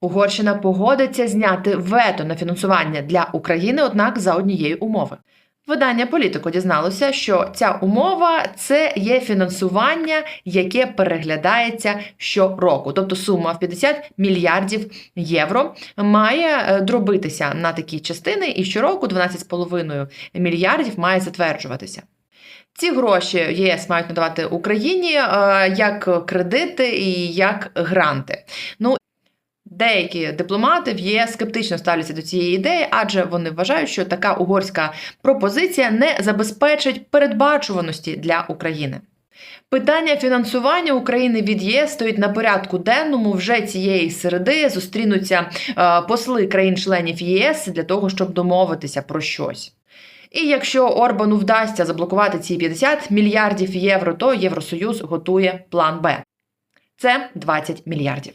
Угорщина погодиться зняти вето на фінансування для України, однак за однієї умови. Видання політико дізналося, що ця умова це є фінансування, яке переглядається щороку. Тобто сума в 50 мільярдів євро має е, дробитися на такі частини, і щороку 12,5 мільярдів має затверджуватися. Ці гроші ЄС мають надавати Україні е, як кредити і як гранти. Ну Деякі дипломати в ЄС скептично ставляться до цієї ідеї, адже вони вважають, що така угорська пропозиція не забезпечить передбачуваності для України. Питання фінансування України від ЄС стоїть на порядку денному. Вже цієї середи зустрінуться е, посли країн-членів ЄС для того, щоб домовитися про щось. І якщо Орбану вдасться заблокувати ці 50 мільярдів євро, то Євросоюз готує план Б. Це 20 мільярдів.